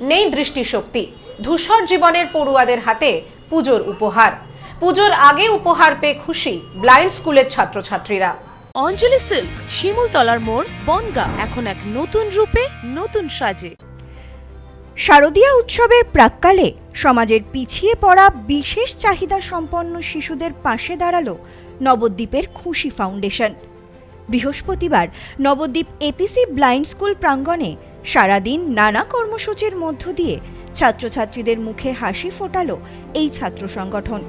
নেই দৃষ্টিশক্তি। ধূসর জীবনের পড়ুয়াদের হাতে পুজোর উপহার। পুজোর আগে উপহার পেয়ে খুশি ব্লাইন্ড স্কুলের ছাত্রছাত্রীরা। অঞ্জলি সিল্ক শিমুলতলার মোড় বনগা এখন এক নতুন রূপে নতুন সাজে। শারদীয়া উৎসবের প্রাক্কালে সমাজের পিছিয়ে পড়া বিশেষ চাহিদা সম্পন্ন শিশুদের পাশে দাঁড়াল নবদ্বীপের খুশি ফাউন্ডেশন। বৃহস্পতিবার নবদ্বীপ এপিসি ব্লাইন্ড স্কুল প্রাঙ্গণে সারাদিন নানা কর্মসূচির মধ্য দিয়ে ছাত্রছাত্রীদের মুখে হাসি ফোটালো এই ছাত্র সংগঠন।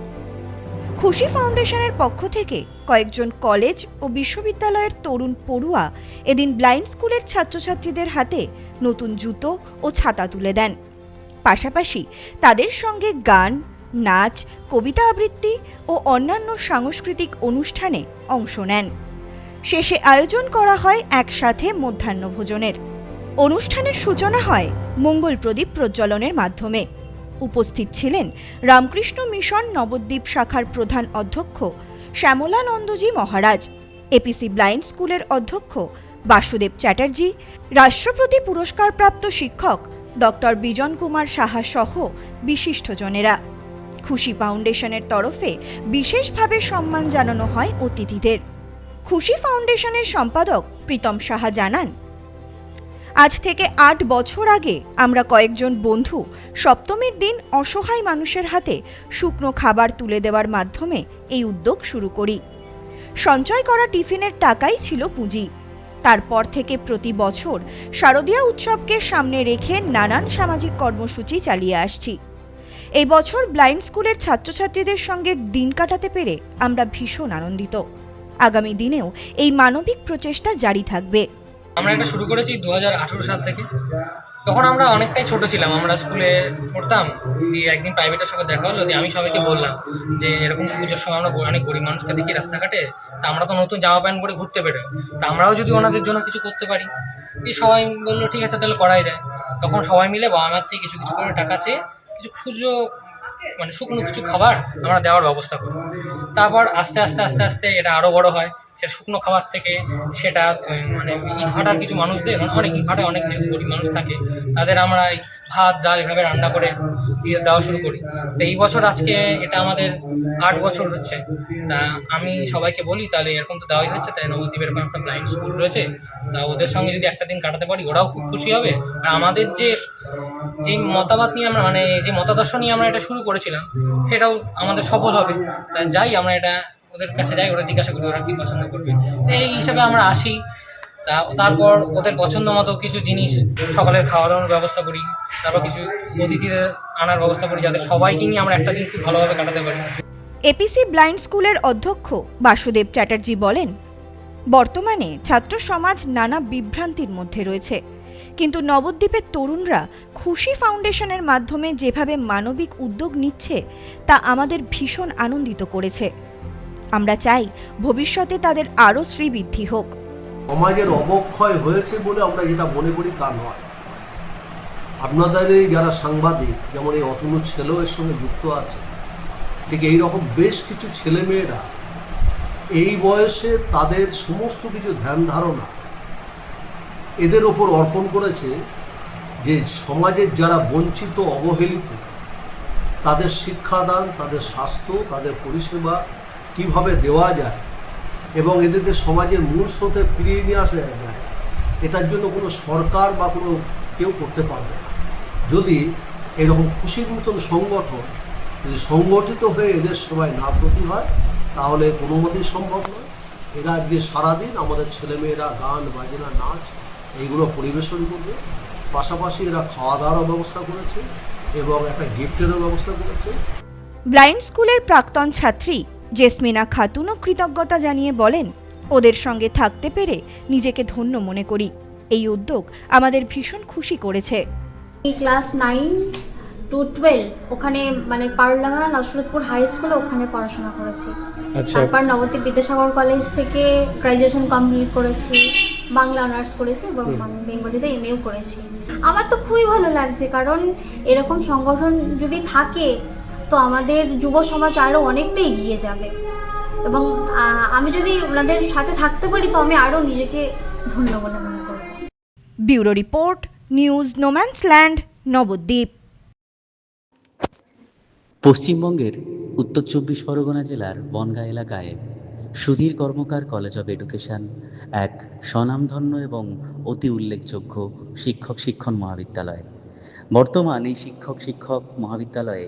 খুশি ফাউন্ডেশনের পক্ষ থেকে কয়েকজন কলেজ ও বিশ্ববিদ্যালয়ের তরুণ পড়ুয়া এদিন ব্লাইন্ড স্কুলের ছাত্রছাত্রীদের হাতে নতুন জুতো ও ছাতা তুলে দেন। পাশাপাশি তাদের সঙ্গে গান, নাচ, কবিতা আবৃত্তি ও অন্যান্য সাংস্কৃতিক অনুষ্ঠানে অংশ নেন। শেষে আয়োজন করা হয় একসাথে মধ্যাহ্নভোজনের অনুষ্ঠানের সূচনা হয় মঙ্গল প্রদীপ প্রজ্বলনের মাধ্যমে। উপস্থিত ছিলেন রামকৃষ্ণ মিশন নবদ্বীপ শাখার প্রধান অধ্যক্ষ শ্যামলানন্দজি মহারাজ এপিসি ব্লাইন্ড স্কুলের অধ্যক্ষ বাসুদেব চ্যাটার্জি, রাষ্ট্রপতি পুরস্কারপ্রাপ্ত শিক্ষক ডক্টর বিজন কুমার সাহা সহ বিশিষ্টজনেরা। খুশি ফাউন্ডেশনের তরফে বিশেষভাবে সম্মান জানানো হয় অতিথিদের। খুশি ফাউন্ডেশনের সম্পাদক প্রীতম সাহা জানান আজ থেকে আট বছর আগে আমরা কয়েকজন বন্ধু সপ্তমীর দিন অসহায় মানুষের হাতে শুকনো খাবার তুলে দেওয়ার মাধ্যমে এই উদ্যোগ শুরু করি। সঞ্চয় করা টিফিনের টাকাই ছিল পুঁজি। তারপর থেকে প্রতি বছর শারদীয়া উৎসবকে সামনে রেখে নানান সামাজিক কর্মসূচি চালিয়ে আসছি। এই বছর ব্লাইন্ড স্কুলের ছাত্রছাত্রীদের সঙ্গে দিন কাটাতে পেরে আমরা ভীষণ আনন্দিত। আগামী দিনেও এই মানবিক প্রচেষ্টা জারি থাকবে। আমরা এটা শুরু করেছি দু হাজার আঠেরো সাল থেকে। তখন আমরা অনেকটাই ছোট ছিলাম। আমরা স্কুলে পড়তাম, দিয়ে একদিন প্রাইভেটের সঙ্গে দেখা হলো, দিয়ে আমি সবাইকে বললাম যে, এরকম পুজোর সময় আমরা অনেক গরিব মানুষকে দেখি রাস্তাঘাটে, তা আমরা তো নতুন জামা প্যান্ট পরে ঘুরতে বেরোই। তা আমরাও যদি ওনাদের জন্য কিছু করতে পারি। দিয়ে সবাই বলল, ঠিক আছে, তাহলে করাই যায়। তখন সবাই মিলে বাবা মার থেকে কিছু কিছু করে টাকা চেয়ে কিছু খুচরো মানে শুকনো কিছু খাবার আমরা দেওয়ার ব্যবস্থা করি তারপর আস্তে আস্তে আস্তে আস্তে এটা আরও বড় হয়। সেটা শুকনো খাবার থেকে সেটা মানে ইট ভাটার কিছু মানুষদের মানে অনেক ইট ভাটায় অনেক গরিব মানুষ থাকে, তাদের আমরা ভাত, ডাল এভাবে রান্না করে দিয়ে দেওয়া শুরু করি। তো এই বছর আজকে এটা আমাদের আট বছর হচ্ছে। তা আমি সবাইকে বলি, তাহলে এরকম তো দেওয়াই হচ্ছে, তাই নবদ্বীপের এরকম একটা ব্লাইন্ড স্কুল রয়েছে। তা ওদের সঙ্গে যদি একটা দিন কাটাতে পারি, ওরাও খুব খুশি হবে। আর আমাদের যে যে মতামত নিয়ে আমরা মানে যে মতাদর্শ নিয়ে আমরা এটা শুরু করেছিলাম, সেটাও আমাদের সফল হবে। তা যাই, আমরা এটা ওদের কাছে যাই, ওরা জিজ্ঞাসা করি ওরা কি পছন্দ করবে। তো এই হিসাবে আমরা আসি। তা তারপর ওদের পছন্দ মতো কিছু জিনিস, সকালের খাওয়া দাওয়ার ব্যবস্থা করি। তারপর কিছু অতিথিদের আনার ব্যবস্থা করি, যাতে সবাইকে নিয়ে আমরা একটা দিন খুব ভালোভাবে কাটাতে পারি। এপিসি ব্লাইন্ড স্কুলের অধ্যক্ষ বাসুদেব চ্যাটার্জি বলেন, বর্তমানে ছাত্র সমাজ নানা বিভ্রান্তির মধ্যে রয়েছে। কিন্তু নবদ্বীপের তরুণরা খুশি ফাউন্ডেশনের মাধ্যমে যেভাবে মানবিক উদ্যোগ নিচ্ছে, তা আমাদের ভীষণ আনন্দিত করেছে। আমরা চাই ভবিষ্যতে তাদের আরও শ্রীবৃদ্ধি হোক। সমাজের অবক্ষয় হয়েছে বলে আমরা যেটা মনে করি তা নয়। আপনাদের এই যারা সাংবাদিক, যেমন এই অতনু ছেলেও এর সঙ্গে যুক্ত আছে, ঠিক এই রকম বেশ কিছু ছেলেমেয়েরা এই বয়সে তাদের সমস্ত কিছু ধ্যান ধারণা এদের ওপর অর্পণ করেছে যে সমাজের যারা বঞ্চিত, অবহেলিত, তাদের শিক্ষাদান, তাদের স্বাস্থ্য, তাদের পরিষেবা কীভাবে দেওয়া যায় এবং এদেরকে সমাজের মূল স্রোতে ফিরিয়ে নিয়ে আসা যায় এটার জন্য কোনো সরকার বা কোনো কেউ করতে পারবে না। যদি এরকম খুশির মতন সংগঠন যদি সংগঠিত হয়ে এদের সেবায় না প্রতি হয়, তাহলে কোনো মতেই সম্ভব নয়। এরা আজকে সারাদিন আমাদের ছেলেমেয়েরা গান, বাজনা, নাচ এইগুলো পরিবেশন করবে। পাশাপাশি এরা খাওয়া দাওয়ারও ব্যবস্থা করেছে এবং একটা গিফটেরও ব্যবস্থা করেছে। ব্লাইন্ড স্কুলের প্রাক্তন ছাত্রী জেসমিনা খাতুনও কৃতজ্ঞতা জানিয়ে বলেন ওদের সঙ্গে থাকতে পেরে নিজেকে ধন্য মনে করি। এই উদ্যোগ আমাদের ভীষণ খুশি করেছে। ক্লাস নাইন টু টুয়েলভ ওখানে মানে পারলাঙ্গা নসরতপুর হাই স্কুলে ওখানে পড়াশোনা করেছি। তারপর নবদ্বীপ বিদ্যাসাগর কলেজ থেকে গ্রাজুয়েশন কমপ্লিট করেছি বাংলা অনার্স করেছি এবং বেঙ্গলিতে এম এও করেছি। আমার তো খুবই ভালো লাগছে কারণ এরকম সংগঠন যদি থাকে তো আমাদের যুব সমাজ আরও অনেকটা এগিয়ে যাবে। এবং আমি যদি ওনাদের সাথে থাকতে পারি তো আমি আরও নিজেকে ধন্য বলে মনে করব। Bureau report news no man's land Nabadwip. পশ্চিমবঙ্গের উত্তর চব্বিশ পরগনা জেলার বনগাঁ এলাকায় Sudhir Karmakar college of education এক স্বনামধন্য এবং অতি উল্লেখযোগ্য শিক্ষক শিক্ষণ মহাবিদ্যালয়। বর্তমান এই শিক্ষক শিক্ষক মহাবিদ্যালয়ে